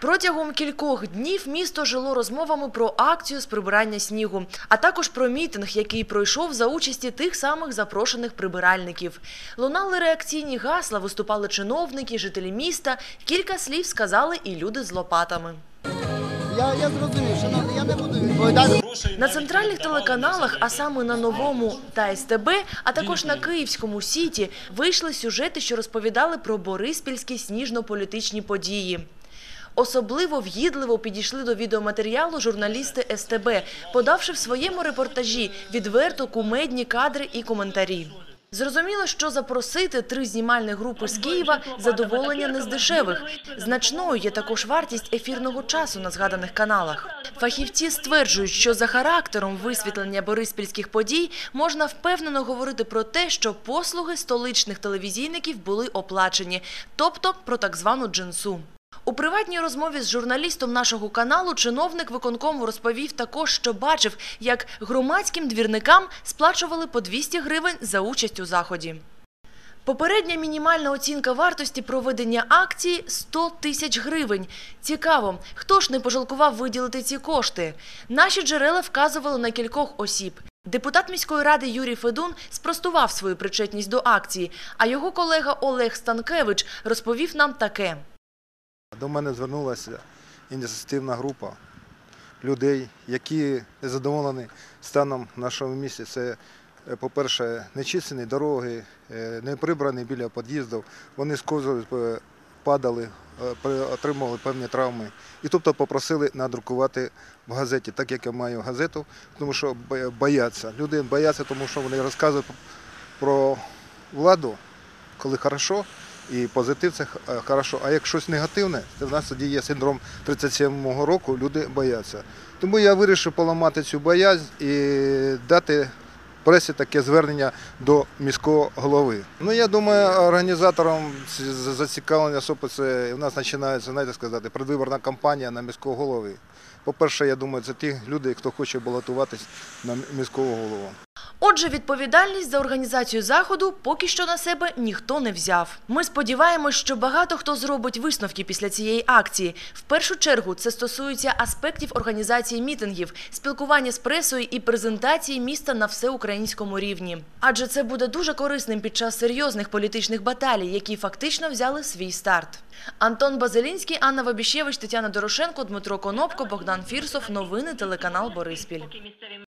Протягом кількох днів місто жило розмовами про акцію з прибирання снігу, а також про мітинг, який пройшов за участі тих самих запрошених прибиральників. Лунали реакційні гасла, виступали чиновники, жителі міста. Кілька слів сказали і люди з лопатами. Я, я зрозумів, шановний, я не буду відповідати. На центральних телеканалах, а саме на новому та СТБ, а також на київському сіті, вийшли сюжети, що розповідали про бориспільські сніжно-політичні події. Особливо в'їдливо підійшли до відеоматеріалу журналісти СТБ, подавши в своєму репортажі відверто кумедні кадри і коментарі. Зрозуміло, що запросити три знімальні групи з Києва задоволення не з дешевих. Значною є також вартість ефірного часу на згаданих каналах. Фахівці стверджують, що за характером висвітлення бориспільських подій можна впевнено говорити про те, що послуги столичних телевізійників були оплачені, тобто про так звану джинсу. У приватній розмові з журналістом нашого каналу чиновник виконкому розповів також, що бачив, як громадським двірникам сплачували по 200 гривень за участь у заході. Попередня мінімальна оцінка вартості проведення акції – 100 тисяч гривень. Цікаво, хто ж не пожалкував виділити ці кошти? Наші джерела вказували на кількох осіб. Депутат міської ради Юрій Федун спростував свою причетність до акції, а його колега Олег Станкевич розповів нам таке. До мене звернулася ініціативна група людей, які задоволені станом нашого місця. Це, е, по-перше, нечисленні дороги, е, не прибрані біля під'їздів. Вони сковзали, е, падали, отримували певні травми. І тобто попросили надрукувати в газеті, так як я маю газету, тому що бояться. Люди бояться, тому що вони розказують про владу, коли хорошо, і позитив це е, хорошо. А як щось негативне, то в нас тоді є синдром 37-го року, люди бояться. Тому я вирішив поламати цю боязнь і дати пресі таке звернення до міського голови. Ну я думаю, організатором зацікавлення СОПи це в нас починається, знаєте сказати, предвиборна кампанія на міського голови. По-перше, я думаю, це ті люди, хто хоче балотуватись на міського голову. Отже, відповідальність за організацію заходу поки що на себе ніхто не взяв. Ми сподіваємось, що багато хто зробить висновки після цієї акції. В першу чергу це стосується аспектів організації мітингів, спілкування з пресою і презентації міста на всеукраїнському рівні. Адже це буде дуже корисним під час серйозних політичних баталій, які фактично взяли свій старт. Антон Базилінський, Анна Вабіщевич, Тетяна Дорошенко, Дмитро Конопко, Богдан Фірсов. Новини телеканал Бориспіль.